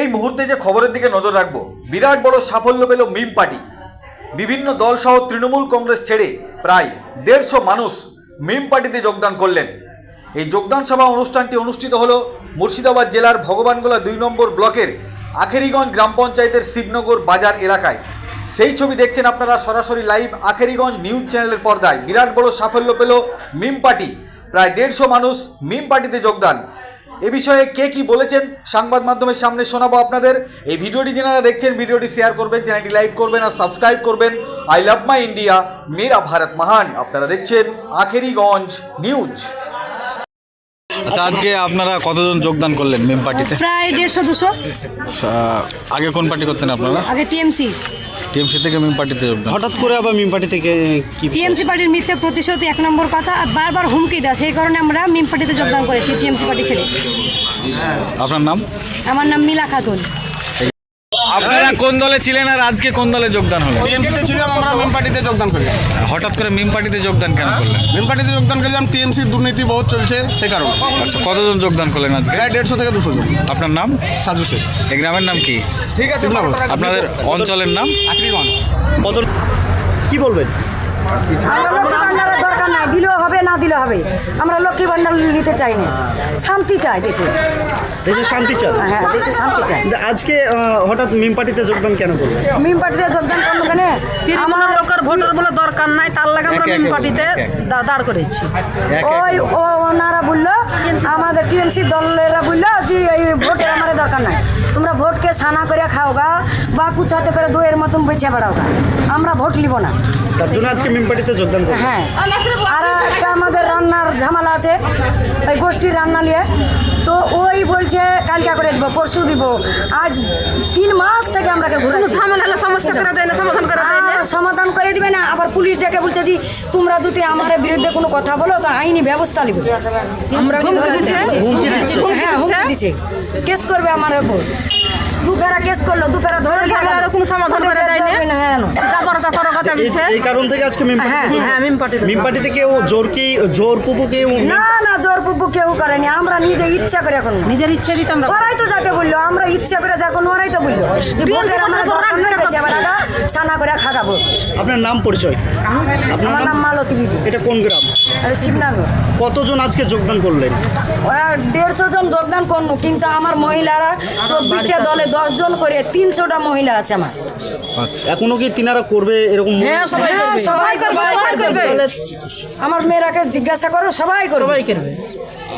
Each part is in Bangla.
এই মুহূর্তে যে খবরের দিকে নজর রাখব, বিরাট বড় সাফল্য পেল মিম পার্টি। বিভিন্ন দল সহ তৃণমূল কংগ্রেস ছেড়ে প্রায় দেড়শো মানুষ মিম পার্টিতে যোগদান করলেন। এই যোগদান সভা অনুষ্ঠানটি অনুষ্ঠিত হল মুর্শিদাবাদ জেলার ভগবানগোলা দুই নম্বর ব্লকের আখেরিগঞ্জ গ্রাম পঞ্চায়েতের শিবনগর বাজার এলাকায়। সেই ছবি দেখছেন আপনারা সরাসরি লাইভ আখেরিগঞ্জ নিউজ চ্যানেলের পর্দায়। বিরাট বড় সাফল্য পেল মিম পার্টি। প্রায় দেড়শো মানুষ মিম পার্টিতে যোগদান। এ বিষয়ে কে কি বলেছেন সংবাদ মাধ্যমের সামনে শোনাবো আপনাদের। এই ভিডিওটি যারা দেখছেন ভিডিওটি শেয়ার করবেন চ্যানেলটি লাইক করবেন আর সাবস্ক্রাইব করবেন। আই লাভ মাই ইন্ডিয়া মেরা ভারত মহান আপনারা দেখছেন আখেরিগঞ্জ নিউজ আচ্ছা আজকে আপনারা কতজন যোগদান করলেন মেম পার্টিতে? প্রায় দেড়শো দুশো। আগে কোন পার্টি করতেন আপনারা? আগে টিএমসি। টিএমসি থেকে মিম পার্টিতে যোগদান হঠাৎ করে আবার মিম পার্টি থেকে কি টিএমসি পার্টির মিথ্যে প্রতিশোধ এক নম্বর কথা আর বারবার হুমকি দেয় সেই কারণে আমরা মিম পার্টিতে যোগদান করেছি টিএমসি পার্টি ছেড়ে। আপনার নাম? আমার নাম মিলা খাতুন। আপনারা কোন দলে ছিলেন আর আজকে কোন দলে যোগদান হলো? টিএমসিতে ছিলাম আমরা মেম পার্টিতে যোগদান করি। হঠাৎ করে মিম পার্টিতে যোগদান কেন করলেন? মিম পার্টিতে যোগদান করলাম টিএমসি দুর্নীতি বহুত চলছে সে কারণে। আচ্ছা কতজন যোগদান করলেন আজকে? প্রায় দেড়শো থেকে দুশো জন। আপনার নাম? সাজু শেখ। এই গ্রামের নাম কি? ঠিক আছে আপনাদের অঞ্চলের নাম? বদল কি বলবেন? ভান্ডারের দরকার নাই দিলেও হবে না দিলেও হবে। আমরা লক্ষ্মী ভান্ডার নিতে চাই না। শান্তি চাই দেশে। দেশে শান্তি চান হ্যাঁ দেশে শান্তি চাই। আজকে হঠাৎ মিম পার্টিতে যোগদান কেন করলেন? মিম পার্টিতে যোগদান করল কেন? তৃণমূলের লোকের ভোটার বলে দরকার নাই তার লাগে আমরা মিম পার্টিতে দা- দাঁড় করেছি। ওই ও ওনারা বলল আমাদের টিএমসি দলেরা বলল যে এই ভোটের আমার দরকার নাই। তোমরা ভোটকে সানা করে খাও গা বা কুচাতে করে দইয়ের মতন বেছে বেড়াও গা আমরা ভোট নিব না। তার জন্য আজকে মিম পার্টিতে যোগদান করলেন হ্যাঁ আর একটা আমাদের রান্নার ঝামেলা আছে ওই গোষ্ঠীর রান্না নিয়ে। তো ওই বলছে কালকা করে দিব পরশু দিব। আজ তিন মাস থেকে আমরা কোনো ঘুরে ঝামেলা হলে সমস্যা করে দেয় না সমাধান করে দেয় না। সমাধান করে দিবে না আবার পুলিশ ডেকে বলছে যে তোমরা যদি আমার বিরুদ্ধে কোনো কথা বলো তো আইনি ব্যবস্থা নিবে। আমরা হ্যাঁ কেস করবে আমার উপর। দু ফেরা কেস করল দু ধরে কোনো সমাধান করে দেয় না? হ্যাঁ তারপর কথা এই- এই কারণ থেকে আজকে মিম হ্যাঁ, মিম পার্টিতে। মিম পার্টিতে কেউ জোর কি জোর পুপু কেউ না না জোর পুপু কেউ করেনি। আমরা নিজে ইচ্ছা করে এখন নিজের ইচ্ছে দিতে আমরা ওরাই তো যাতে বলল আমরা ইচ্ছা করে যখন ওরাই তো বলল। সানা করে খাগাবো আপনার নাম পরিচয়? আমার নাম নাম মালতী বিধি এটা কোন গ্রাম? আর শিবনগর। কতজন আজকে যোগদান করলেন? দেড়শো জন যোগদান করল কিন্তু আমার মহিলারা চব্বিশটা দলে দশ জন করে তিনশোটা মহিলা আছে আমার। এখনও কি তিনারা করবে এরকম হ্যাঁ সবাই হ্যাঁ, করবে। সবাই করবে, সবাই করবে। আমার মেয়েরাকে জিজ্ঞাসা করো সবাই করবে। সবাই করবে।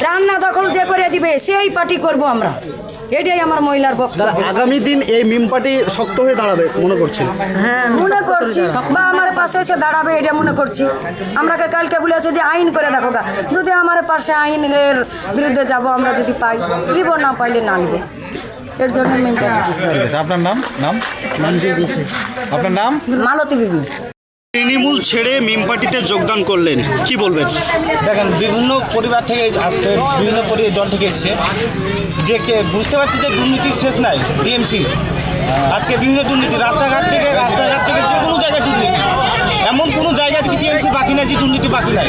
রান্না দখল যে করে দিবে সেই পার্টি করব আমরা। এটাই আমার মহিলার দাদা বক্তব্য আগামী দিন এই মিম পার্টি শক্ত হয়ে দাঁড়াবে মনে করছেন মনে করছি। বা আমার পাশে এসে দাঁড়াবে এটা মনে করছি। আমরাকে কালকে বলেছে যে আইন করে দেখো গা। যদি আমার পাশে আইনের বিরুদ্ধে যাব আমরা যদি পাই নিব না পাইলে না নিব। এর জন্য ঠিক আছে আপনার নাম? নাম? আপনার নাম? মালতী বিবি। তৃণমূল ছেড়ে মিম পার্টিতে যোগদান করলেন। কি বলবেন? দেখেন বিভিন্ন পরিবার থেকে আসছে বিভিন্ন দল থেকে এসছে। যে কে- বুঝতে পারছি যে দুর্নীতির শেষ নাই ডিএমসি। আজকে বিভিন্ন দুর্নীতি রাস্তাঘাট থেকে যে কোনো জায়গায় দুর্নীতি এমন কোনো জায়গা থেকে টিএমসি বাকি দুর্নীতি বাকি নাই।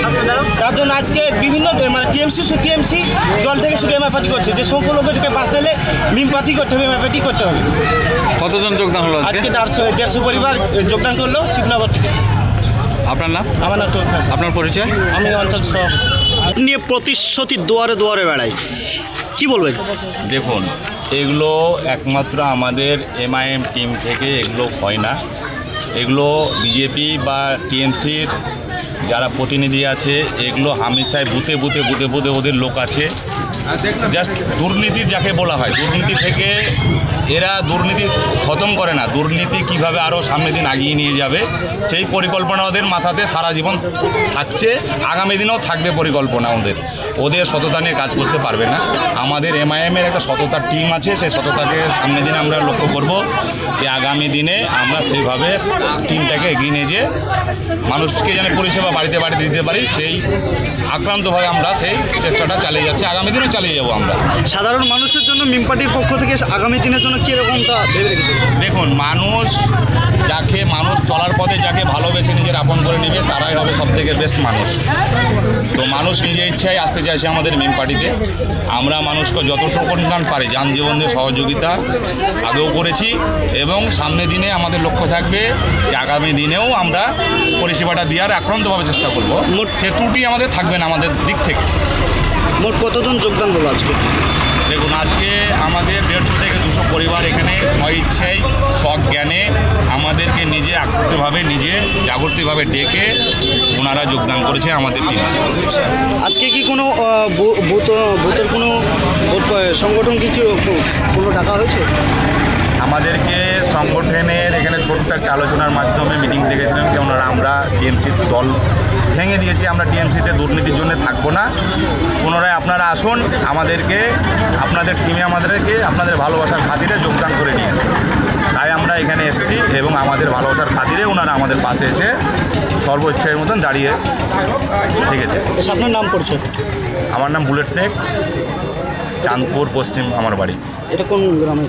তার জন্য আজকে বিভিন্ন মানে টিএমসি টিএমসি দল থেকে শুধু এমআই পার্টি করছে। যে সংখ্য লোককে পাশ দিলে মিম পার্টি করতে হবে এমআই পার্টি করতে হবে? কতজন যোগদান হলো আজকে? আজকে দেড়শো দেড়শো পরিবার যোগদান করল শিবনগর থেকে। আপনার নাম? আমার নাম আপনার পরিচয়? আমি অঞ্চল সভাপতি। নিয়ে প্রতিশ্রুতি দুয়ারে দুয়ারে বেড়াই। কি বলবেন? দেখুন এগুলো একমাত্র আমাদের এমআইএম টিম থেকে এগুলো হয় না। এগুলো বিজেপি বা টিএমসির যারা প্রতিনিধি আছে, এগুলো হামেশায় বুথে বুথে বুথে বুথে ওদের লোক আছে। জাস্ট দুর্নীতি যাকে বলা হয়, দুর্নীতি থেকে এরা দুর্নীতি খতম করে না। দুর্নীতি কীভাবে আরও সামনের দিন আগিয়ে নিয়ে যাবে, সেই পরিকল্পনা ওদের মাথাতে সারা জীবন থাকছে। আগামী দিনেও থাকবে পরিকল্পনা ওদের। ওদের সততা নিয়ে কাজ করতে পারবে না। আমাদের এমআইএমের একটা সততার টিম আছে সেই সততাকে সামনের দিনে আমরা লক্ষ্য করব যে আগামী দিনে আমরা সেইভাবে টিমটাকে এগিয়ে নিয়ে যে মানুষকে যেন পরিষেবা বাড়িতে বাড়িতে দিতে পারি সেই আক্রান্তভাবে আমরা সেই চেষ্টাটা চালিয়ে যাচ্ছি। আগামী দিনেও চালিয়ে যাব আমরা। সাধারণ মানুষের জন্য মিম পার্টির পক্ষ থেকে আগামী দিনের জন্য কিরকমটা ভেবে রেখেছে? দেখুন মানুষ যাকে মানুষ চলার পথে যাকে ভালোবেসে নিজের আপন করে নেবে তারাই হবে সব থেকে বেস্ট মানুষ। তো মানুষ নিজের ইচ্ছায় আসতে চায় আছে আমাদের মেন পার্টিতে আমরা মানুষকে যতটুকু পরিমাণ পারি যান জীবনের সহযোগিতা আগেও করেছি এবং সামনে দিনে আমাদের লক্ষ্য থাকবে যে আগামী দিনেও আমরা পরিষেবাটা দেওয়ার আক্রান্তভাবে চেষ্টা করব। সে ত্রুটি আমাদের থাকবে না আমাদের দিক থেকে। মোট কতজন যোগদান করল আজকে? দেখুন আজকে আমাদের দেড়শো থেকে দুশো পরিবার এখানে স্বইচ্ছায় সৎ জ্ঞানে আমাদেরকে নিজে আগ্রহভাবে নিজে জাগৃতিভাবে ডেকে ওনারা যোগদান করেছে আমাদের টিমে। আজকে কি কোনো বুথের কোনো সংগঠন কি কি কোনো ডাকা হয়েছে? আমাদেরকে সংগঠনের এখানে ছোট্ট একটা আলোচনার মাধ্যমে মিটিং ডেকেছিলেন কেননা আমরা টিএমসি দল ভেঙে দিয়েছি আমরা টিএমসিতে দুর্নীতির জন্য থাকব না। পুনরায় আপনারা আসুন আমাদেরকে আপনাদের টিমে আমাদেরকে আপনাদের ভালোবাসার খাতিরে যোগদান করে নিয়ে তাই আমরা এখানে এসেছি এবং আমাদের ভালোবাসার খাতিরে ওনারা আমাদের পাশে এসে সর্বোচ্ছের মতন দাঁড়িয়ে ঠিক আছে আপনার নাম পড়ছে আমার নাম বুলেট শেখ চাঁদপুর পশ্চিম আমার বাড়ি। এটা কোন গ্রামে